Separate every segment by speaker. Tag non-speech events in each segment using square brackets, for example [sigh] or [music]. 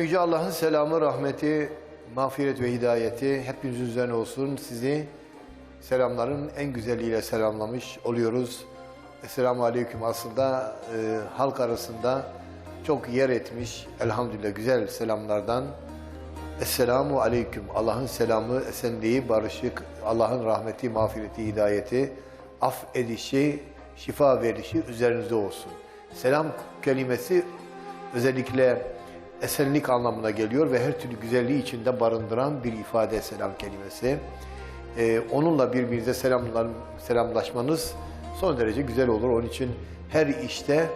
Speaker 1: Yüce Allah'ın selamı, rahmeti, mağfiret ve hidayeti hepinizin üzerine olsun. Sizi selamların en güzeliyle selamlamış oluyoruz. Esselamu Aleyküm aslında e, halk arasında çok yer etmiş elhamdülillah güzel selamlardan. Esselamu Aleyküm Allah'ın selamı, esenliği, barışık, Allah'ın rahmeti, mağfireti, hidayeti, af edişi, şifa verişi üzerinize olsun. Selam kelimesi özellikle esenlik anlamına geliyor ve her türlü güzelliği içinde barındıran bir ifade selam kelimesi. Ee, onunla birbirinize selamlar, selamlaşmanız son derece güzel olur. Onun için her işte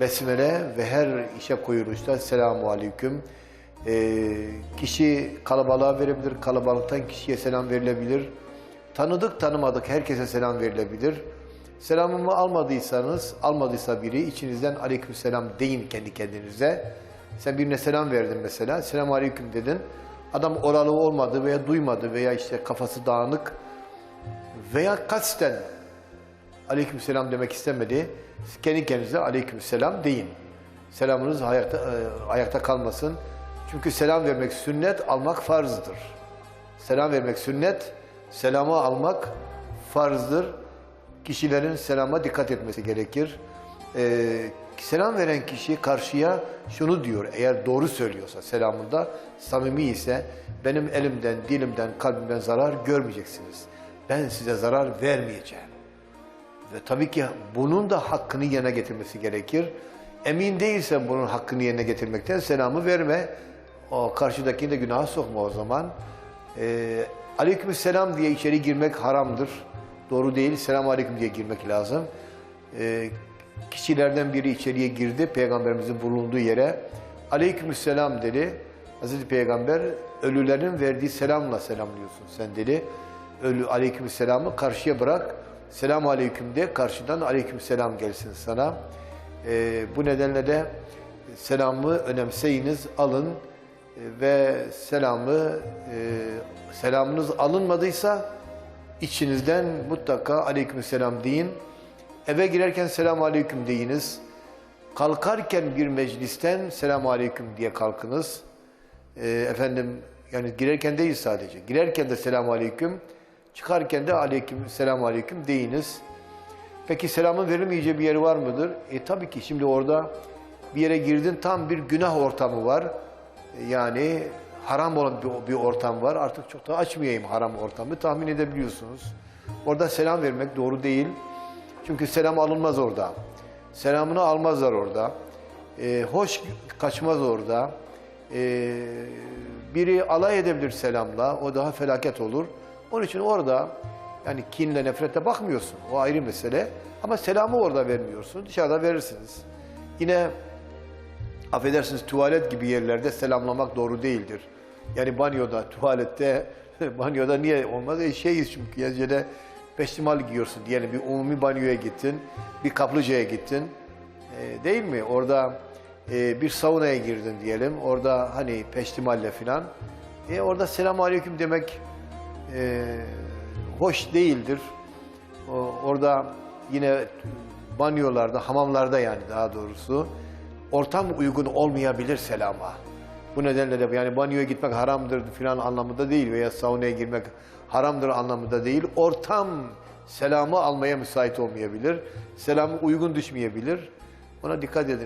Speaker 1: besmele ve her işe koyuluşta selamu aleyküm. Ee, kişi kalabalığa verebilir, kalabalıktan kişiye selam verilebilir. Tanıdık tanımadık herkese selam verilebilir. Selamımı almadıysanız, almadıysa biri içinizden aleykümselam deyin kendi kendinize. Sen birine selam verdin mesela, selam aleyküm dedin. Adam oralı olmadı veya duymadı veya işte kafası dağınık veya kasten aleykümselam demek istemedi. Kendi kendinize aleykümselam deyin. Selamınız ayakta, e, ayakta kalmasın. Çünkü selam vermek sünnet, almak farzdır. Selam vermek sünnet, selamı almak farzdır. Kişilerin selama dikkat etmesi gerekir. Ee, selam veren kişi karşıya şunu diyor, eğer doğru söylüyorsa selamında, samimi ise benim elimden, dilimden, kalbimden zarar görmeyeceksiniz. Ben size zarar vermeyeceğim. Ve tabii ki bunun da hakkını yerine getirmesi gerekir. Emin değilsen bunun hakkını yerine getirmekten selamı verme. O karşıdakini de günaha sokma o zaman. Ee, aleykümselam diye içeri girmek haramdır. Doğru değil. Selam aleyküm diye girmek lazım. Ee, kişilerden biri içeriye girdi. Peygamberimizin bulunduğu yere. Aleykümselam dedi. Hazreti Peygamber ölülerin verdiği selamla selamlıyorsun sen dedi. Ölü aleykümselamı karşıya bırak. Selam aleyküm de karşıdan aleyküm selam gelsin sana. Ee, bu nedenle de selamı önemseyiniz, alın Ee, ve selamı e, selamınız alınmadıysa içinizden mutlaka aleyküm selam deyin. Eve girerken selam aleyküm deyiniz. Kalkarken bir meclisten selam aleyküm diye kalkınız. Ee, efendim yani girerken değil sadece. Girerken de selam aleyküm. Çıkarken de aleyküm selam aleyküm deyiniz. Peki selamın verilmeyeceği bir yeri var mıdır? E tabii ki şimdi orada bir yere girdin tam bir günah ortamı var. E, Yani haram olan bir, bir ortam var. Artık çok da açmayayım haram ortamı tahmin edebiliyorsunuz. Orada selam vermek doğru değil. Çünkü selam alınmaz orada. Selamını almazlar orada. E, hoş kaçmaz orada. E, biri alay edebilir selamla. O daha felaket olur. Onun için orada yani kinle nefretle bakmıyorsun. O ayrı mesele. Ama selamı orada vermiyorsun. Dışarıda verirsiniz. Yine affedersiniz tuvalet gibi yerlerde selamlamak doğru değildir. Yani banyoda, tuvalette, [laughs] banyoda niye olmaz? E şeyiz çünkü neticede peştimal giyiyorsun diyelim bir umumi banyoya gittin, bir kaplıcaya gittin. E, değil mi? Orada e, bir saunaya girdin diyelim. Orada hani peştimalle filan. E, orada selamun aleyküm demek e, hoş değildir. O, orada yine banyolarda, hamamlarda yani daha doğrusu ortam uygun olmayabilir selama. Bu nedenle de yani banyoya gitmek haramdır filan anlamında değil veya saunaya girmek haramdır anlamında değil. Ortam selamı almaya müsait olmayabilir. Selamı uygun düşmeyebilir. Ona dikkat ediniz.